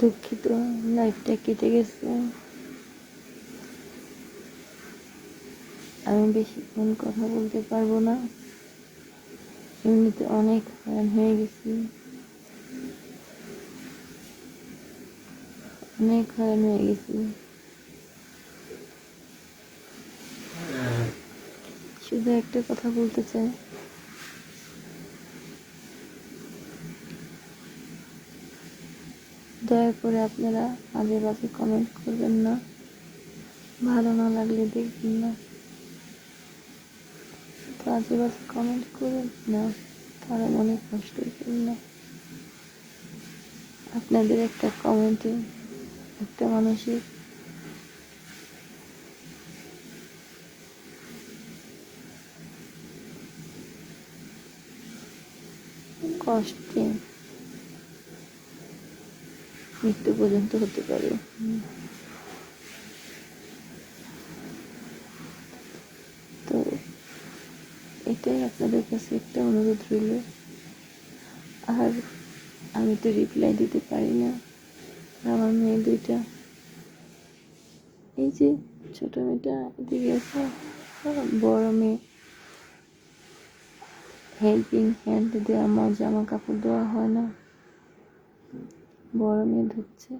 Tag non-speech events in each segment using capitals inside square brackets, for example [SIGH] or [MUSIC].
দুঃখিত লাইফটা কেটে গেছে। আমি বেশিক্ষণ কথা বলতে পারব না। এমনিতে অনেক হয়রান হয়ে গেছি। অনেক হয়রান হয়ে গেছি। শুধু একটা কথা বলতে চাই। দয়া করে আপনারা আজে কমেন্ট করবেন না। ভালো না লাগলে দেখবেন না। তো আজে কমেন্ট করবেন না, তারা মনে কষ্ট না। আপনাদের একটা কমেন্টে একটা মানুষের কষ্টে মৃত্যু পর্যন্ত হতে পারে। তো এটাই আপনাদের কাছে একটা অনুরোধ রইল। আর আমি তো রিপ্লাই দিতে পারি না। আমার মেয়ে দুইটা। এই যে ছোট মেয়েটা এদিকে আছে বড় মেয়ে। হেল্পিং হ্যান্ড দেওয়া আমার জামা কাপড় দেওয়া হয় না। বড় মেয়ে ধুচ্ছে।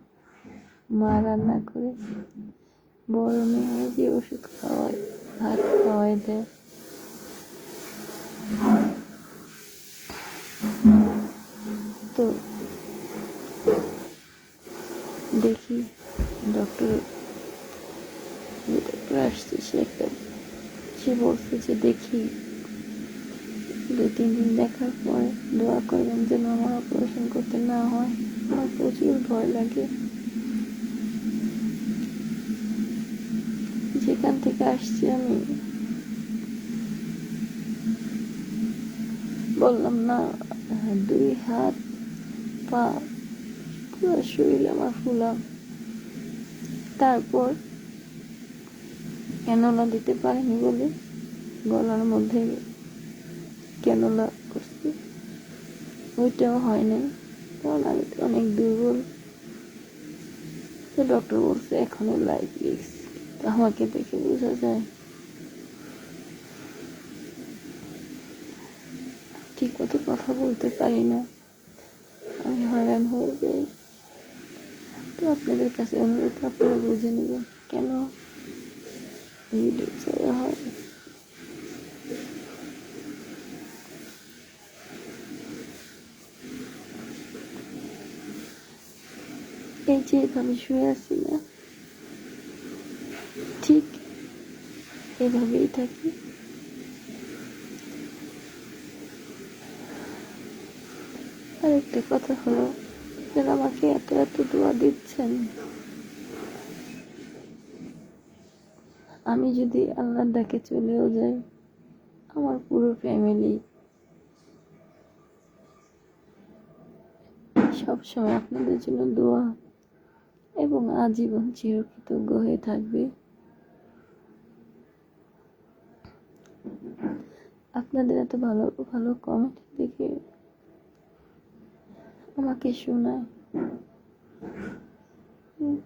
মা রান্না করে বড় মেয়ে যে ওষুধ খাওয়ায়, ভাত খাওয়াই দেয়। তো দেখি ডক্টর ডক্টর আসছে, সে একটা, সে বলছে যে দেখি দু তিন দিন দেখার পরে দোয়া করবেন যেন আমার অপারেশন করতে না হয়। আমার প্রচুর ভয় লাগে। যেখান থেকে আসছি আমি, বললাম, না, দুই হাত পা পুরো শরীর আমার ফুলা। তারপর ক্যানোলা দিতে পারেনি বলে গলার মধ্যে ক্যানোলা করছি। ওইটাও হয় নাই। কারণ আমি তো অনেক দুর্বল। তো ডক্টর বলছে এখনও লাইফ রিস্ক আমাকে দেখে বোঝা যায়। ঠিক মতো কথা বলতে পারি না। আমি হয়রান হয়ে যাই। তো আপনাদের কাছে অনুরোধ, আপনারা বুঝে নেবেন কেন ছাড়া হয়। এই যে এভাবে শুয়ে আছি না ঠিক এভাবেই থাকি আরেকটা কথা হলো যারা আমাকে এত এত দোয়া দিচ্ছেন আমি যদি আল্লাহর ডাকে চলেও যাই আমার পুরো ফ্যামিলি সবসময় আপনাদের জন্য দোয়া এবং আজীবন চিরকৃতজ্ঞ হয়ে থাকবে আপনাদের এত ভালো ভালো কমেন্ট দেখে আমাকে শোনায় উম।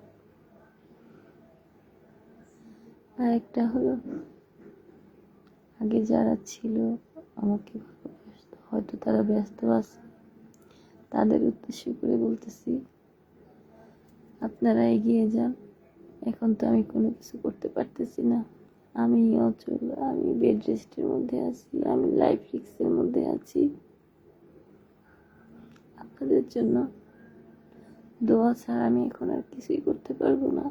আরেকটা হলো, আগে যারা ছিল আমাকে হয়তো তারা ব্যস্ত আছে তাদের উদ্দেশ্য করে বলতেছি আপনারা এগিয়ে যান। এখন তো আমি কোনো কিছু করতে পারতেছি না। আমি অচল, আমি বেড রেস্টের মধ্যে আছি, আমি লাইফ রিক্সের মধ্যে আছি। আপনাদের জন্য দোয়া ছাড়া আমি এখন আর কিছুই করতে পারব না।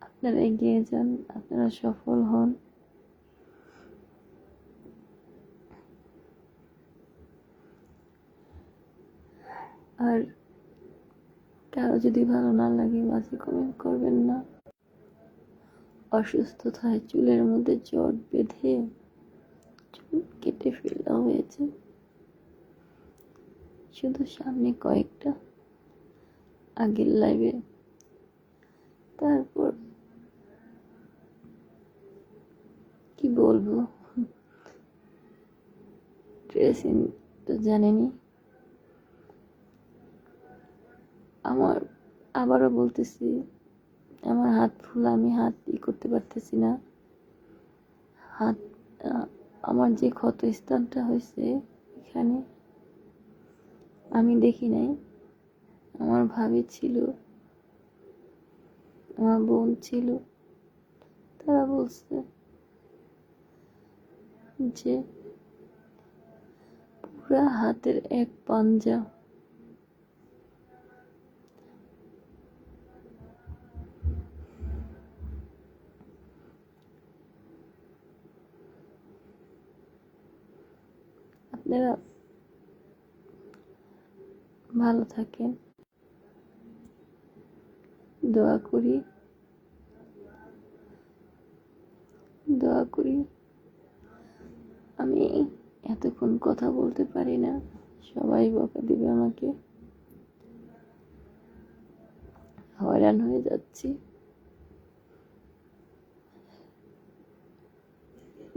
আপনারা এগিয়ে যান, আপনারা সফল হন। আর কারও যদি ভালো না লাগে বাজে কমেন্ট করবেন না। অসুস্থতায় চুলের মধ্যে জট বেঁধে চুল কেটে ফেলা হয়েছে। শুধু সামনে কয়েকটা, আগের লাইভে তারপর কি বলব? [LAUGHS] ড্রেসিং তো জানেনি আমার, আবারও বলতেছি, আমার হাত ফুলা, আমি হাত ই করতে পারতেছি না। হাত আমার যে ক্ষত স্থানটা হয়েছে এখানে, আমি দেখি নাই। আমার ভাবি ছিল, আমার বোন ছিল, তারা বলছে যে, পুরা হাতের এক পাঞ্জা আপনারা ভালো থাকেন। দোয়া করি। দোয়া করি। আমি এতক্ষণ কথা বলতে পারি না। সবাই বকা দিবে আমাকে। হয়রান হয়ে যাচ্ছি।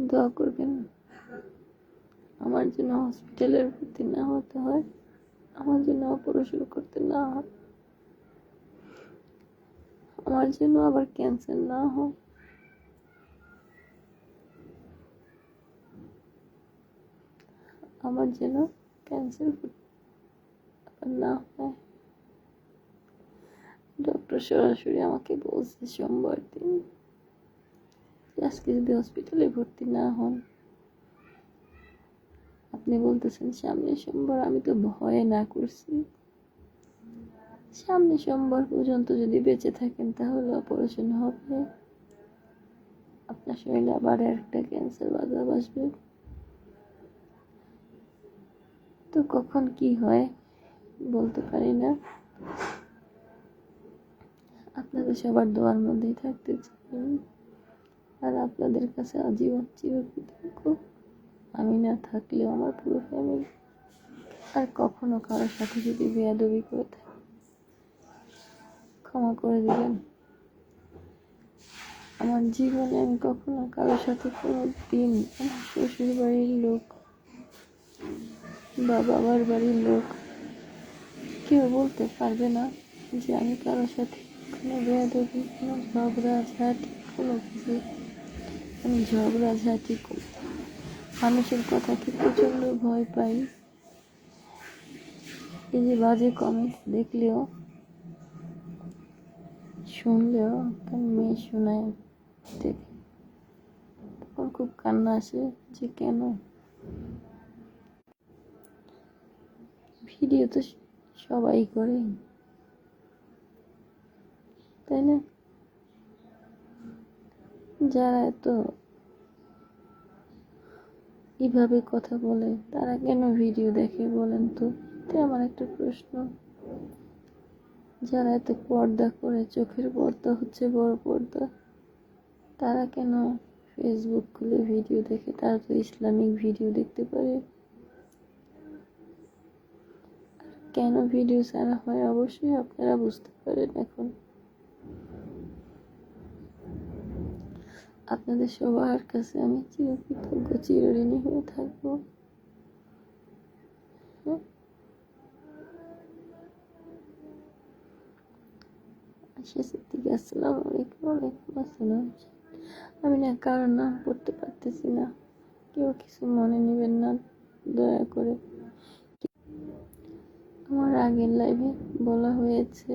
দোয়া করবেন। আমার জন্য হসপিটালের ভর্তি না হতে হয়। আমার জন্য অপারেশন করতে না হয়। আমার জন্য আবার ক্যান্সার না হয়। আমার যেন ক্যান্সার না হয়। ডক্টর সরাসরি আমাকে বলছে সোমবার দিন। আজকে যদি হসপিটালে ভর্তি না হন আপনি বলতেছেন সামনে সোমবার আমি তো ভয়ে না করছি। সামনে সোমবার পর্যন্ত যদি বেঁচে থাকেন, তাহলে অপারেশন হবে। আপনার শরীরে আবার একটা ক্যান্সার বাধা আসবে। তো কখন কি হয় বলতে পারি না। আপনাদের সবার দোয়ার মধ্যেই থাকতে চাই। আর আপনাদের কাছে আজীবন চিরকৃতজ্ঞ। আমি না থাকলেও আমার পুরো ফ্যামিলি আর কখনো কারোর সাথে যদি বেয়াদবি করে থাকে, ক্ষমা করে দিবেন। আমার জীবনে আমি কখনো কারোর সাথে কোনো দিন আমার শ্বশুর বাড়ির লোক বা বাবার বাড়ির লোক কেউ বলতে পারবে না যে আমি কারোর সাথে কোনো বেয়াদবি, কোনো ঝগড়া ঝাঁটি কোনো কিছু আমি ঝগড়া ঝাঁটি করি মানুষের কথাকে প্রচণ্ড ভয় পাই? এই যে বাজে কমেন্ট দেখলেও, শুনলেও একটা মেয়ে শোনায় দেখে তখন খুব কান্না আসে যে কেন? ভিডিও তো সবাই করে। তাই না? যারা এত এইভাবে কথা বলে, তারা কেন ভিডিও দেখে বলেন তো? এটা আমার একটা প্রশ্ন। যারা এত পর্দা করে, চোখের পর্দা হচ্ছে বড় পর্দা, তারা কেন ফেসবুক খুলে ভিডিও দেখে? তারা তো ইসলামিক ভিডিও দেখতে পারে। কেন ভিডিও ছাড়া হয়? অবশ্যই আপনারা বুঝতে পারেন এখন। আপনাদের সবার কাছে আমি চিরকৃতজ্ঞ, চিরঋণী হয়ে থাকব। আসসালামু আলাইকুম, ওয়ালাইকুম আসসালাম। আমি না কারোর নাম পড়তে পারতেছি না। কেউ কিছু মনে নেবেন না, দয়া করে। আমার আগের লাইভে বলা হয়েছে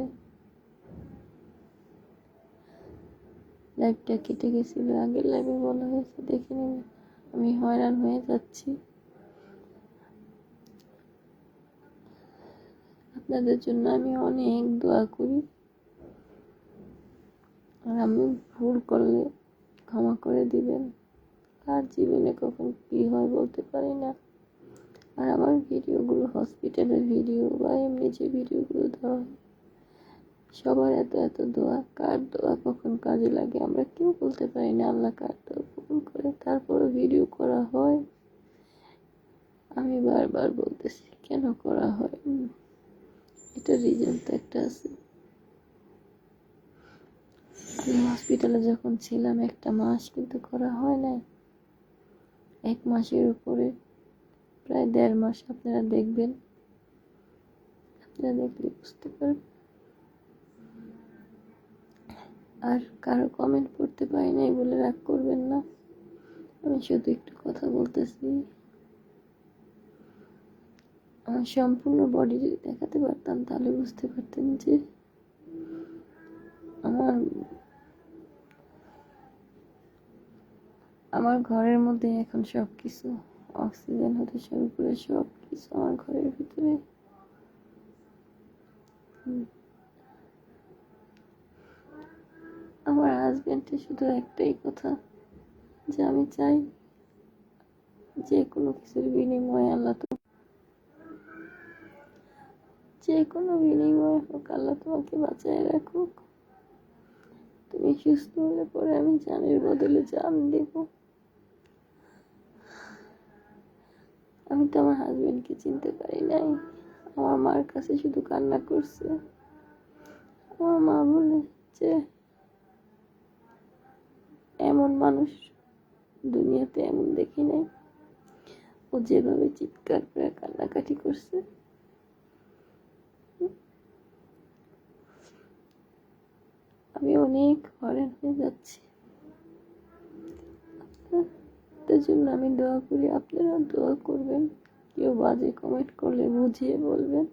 লাইভটা কেটে গেছিল আগের লাইভে বলা হয়েছে, দেখে নেবেন আমি হয়রান হয়ে যাচ্ছি। আপনাদের জন্য আমি অনেক দোয়া করি। আর আমি ভুল করলে ক্ষমা করে দিবেন। কার জীবনে কখন কি হয় বলতে পারি না। আর আমার ভিডিওগুলো, হসপিটালের ভিডিও বা এমনি যে ভিডিওগুলো দেওয়া হয় সবার এত এত দোয়া, কার দোয়া কখন কাজে লাগে আমরা কেউ বলতে পারি না, আল্লাহ কার দোয়া কখন করে তারপরে ভিডিও করা হয়। আমি বারবার বলতেছি, কেন করা হয়? এটা রিজন তো একটা আছে। আমি হসপিটালে যখন ছিলাম, একটা মাস কিন্তু করা হয় নাই। এক মাসের উপরে, প্রায় দেড় মাস আপনারা দেখবেন। আপনারা দেখলে বুঝতে পারবেন। আর কারও কমেন্ট পড়তে পারি নাই বলে রাগ করবেন না। আমি শুধু একটু কথা বলতেছি। আমার সম্পূর্ণ বডি যদি দেখাতে পারতাম, তাহলে বুঝতে পারতেন যে আমার আমার ঘরের মধ্যে এখন সব কিছু অক্সিজেন হতে শুরু করে সব কিছু আমার ঘরের ভিতরে। হাজবেন্ডের শুধু একটাই কথা, যে আমি চাই যে কোনো কিছুর বিনিময়ে আল্লাহ তো যে কোনো বিনিময়ে হোক, আল্লাহ তোমাকে বাঁচায় রাখুক। তুমি সুস্থ হলে পরে আমি জানের বদলে জান দেব। আমি তো আমার হাজবেন্ডকে চিনতে পারি নাই। আমার মার কাছে শুধু কান্না করছে। আমার মা বলে যে এমন মানুষ দুনিয়াতে এমন দেখি নাই। ও যেভাবে চিৎকার করে কান্নাকাটি করছে। আমি অনেক হরেন হয়ে যাচ্ছি। আপনাদের জন্য আমি দোয়া করি, আপনারা দোয়া করবেন। কেউ বাজে কমেন্ট করলে বুঝিয়ে বলবেন।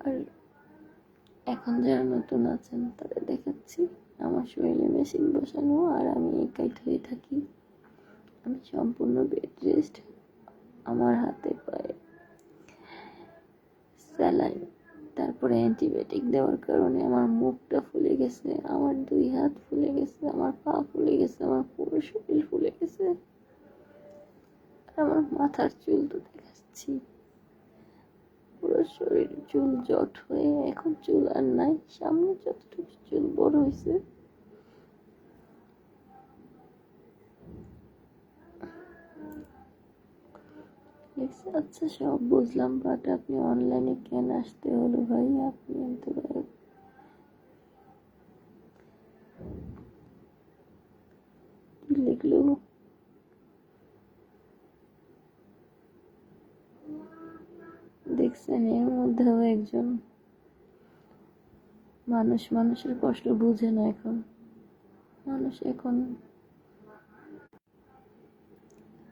আর এখন যারা নতুন আছেন, তাদের দেখাচ্ছি, আমার শরীরে মেশিন বসানো আর আমি একাই হয়ে থাকি। আমি সম্পূর্ণ বেড রেস্ট আমার হাতে পায়ে স্যালাইন তারপরে অ্যান্টিবায়োটিক দেওয়ার কারণে আমার মুখটা ফুলে গেছে, আমার দুই হাত ফুলে গেছে, আমার পা ফুলে গেছে, আমার পুরো শরীর ফুলে গেছে। আমার মাথার চুল তো দেখাচ্ছি। পুরো শরীর চুল জট হয়ে এখন চুল আর নাই। সামনে যতটুকু চুল বড় হয়েছে। আচ্ছা সব বুঝলাম বাট আপনি অনলাইনে কেন আসতে হলো ভাই? আপনি পারেন লিখলো দেখছেন, এর মধ্যেও একজন মানুষ, মানুষের কষ্ট বুঝে না এখন। মানুষ এখন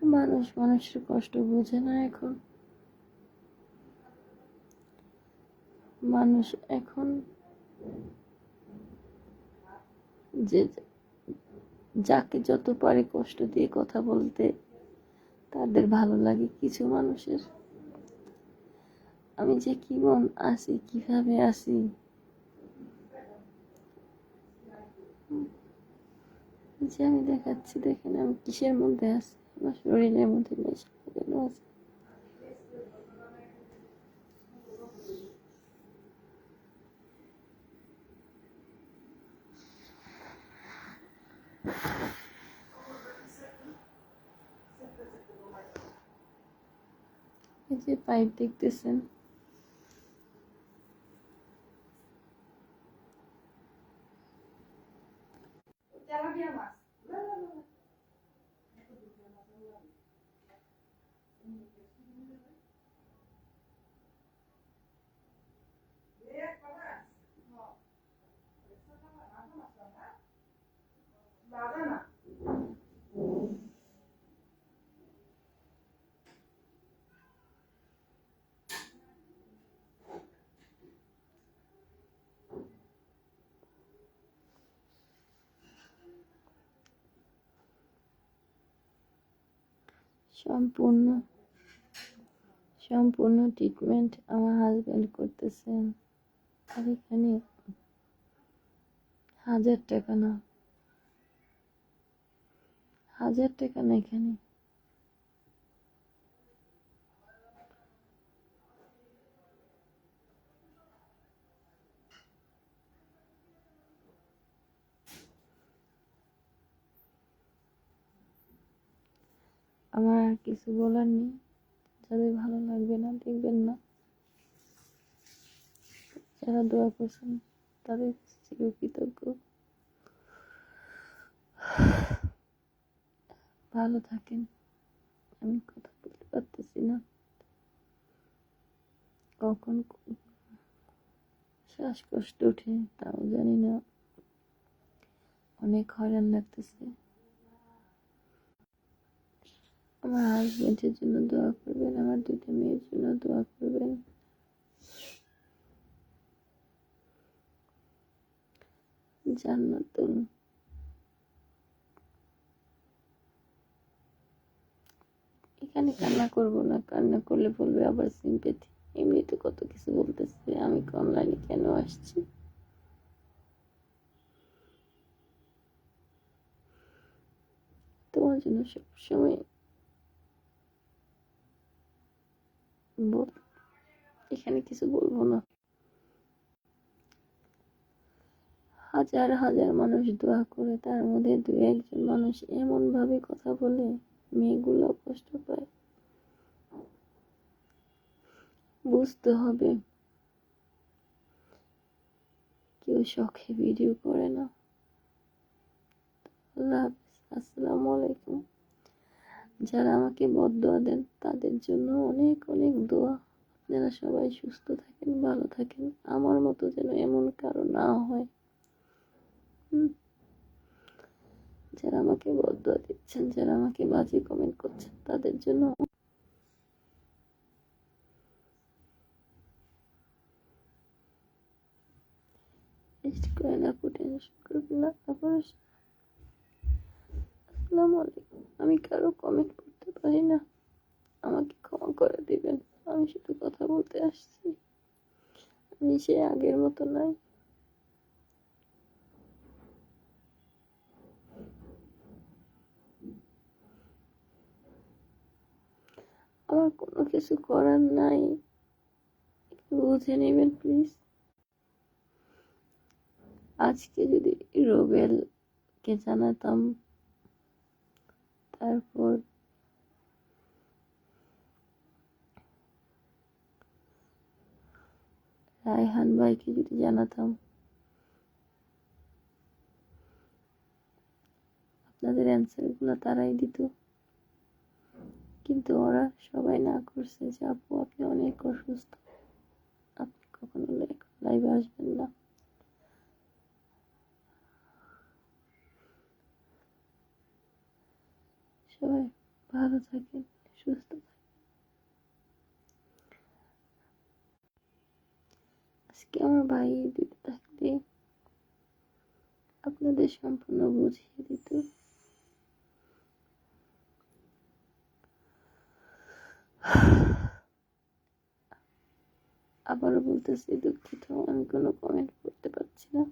মানুষ, মানুষের কষ্ট বুঝে না এখন। মানুষ এখন যে যাকে যত পারে কষ্ট দিয়ে কথা বলতে, তাদের ভালো লাগে কিছু মানুষের। আমি যে কি মন আসি কীভাবে আসি যে আমি দেখাচ্ছি দেখেন আমি কিসের মধ্যে আছি আমার শরীরের মধ্যে আছে এই যে পাইপ দেখতেছেন সম্পূর্ণ সম্পূর্ণ ট্রিটমেন্ট আমার হাজব্যান্ড করতেছেন আর এখানে হাজার টাকা না, হাজার টাকা না এখানে। আমার আর কিছু বলার নেই। যাদের ভালো লাগবে না, দেখবেন না। যারা দোয়া করছেন, তাদের চিরকৃতজ্ঞ। ভালো থাকেন। আমি কথা বলতে পারতেছি না। কখন শ্বাসকষ্ট ওঠে, তাও জানি না। অনেক হয়রান লাগতেছে। আমার হাজবেন্ডের জন্য দোয়া করবেন, আমার দুটো মেয়ের জন্য দোয়া করবেন। জান্নাতুল। এখানে কান্না করব না, কান্না করলে বলবে আবার সিম্পেথি এমনিতে কত কিছু বলতেছে, আমি অনলাইনে কেন আসছি? তোমার জন্য সবসময় বল এখানে কিছু বলব না। হাজার হাজার মানুষ দোয়া করে, তার মধ্যে দু একজন মানুষ এমন ভাবে কথা বলে, মেয়েগুলো কষ্ট পায়। বুঝতে হবে। কেউ শখে ভিডিও করে না। আল্লাহ আসসালামু আলাইকুম। যারা আমাকে বদদোয়া দেন, তাদের জন্য অনেক অনেক দোয়া। আপনারা সবাই সুস্থ থাকেন, ভালো থাকেন। আমার মতো যেন এমন কারও না হয়। যারা আমাকে বদদোয়া দিচ্ছেন, যারা আমাকে বাজে কমেন্ট করছেন, তাদের জন্য করে না আপু টেনশন করবেন না আসসালামু আলাইকুম। আমি কারও কমেন্ট করতে পারি না। আমাকে ক্ষমা করে দিবেন। আমি শুধু কথা বলতে আসছি। আমি সে আগের মতো নাই। আমার কোনো কিছু করার নাই। বুঝে নেবেন প্লিজ আজকে যদি রোবেলকে জানাতাম তারপর রায়হান ভাইকে যদি জানাতাম। আপনাদের অ্যান্সারগুলো তারাই দিত। কিন্তু ওরা সবাই না করছে যে, আপু, আপনি অনেক অসুস্থ। আপনি কখনো লাইভে আসবেন না সবাই ভালো থাকেন, সুস্থ আজকে আমার ভাই দিতে থাকলে আপনাদের সম্পূর্ণ বুঝিয়ে দিত। আবারও বলতেছি, দুঃখিত, আমি কোনো কমেন্ট করতে পারছি না।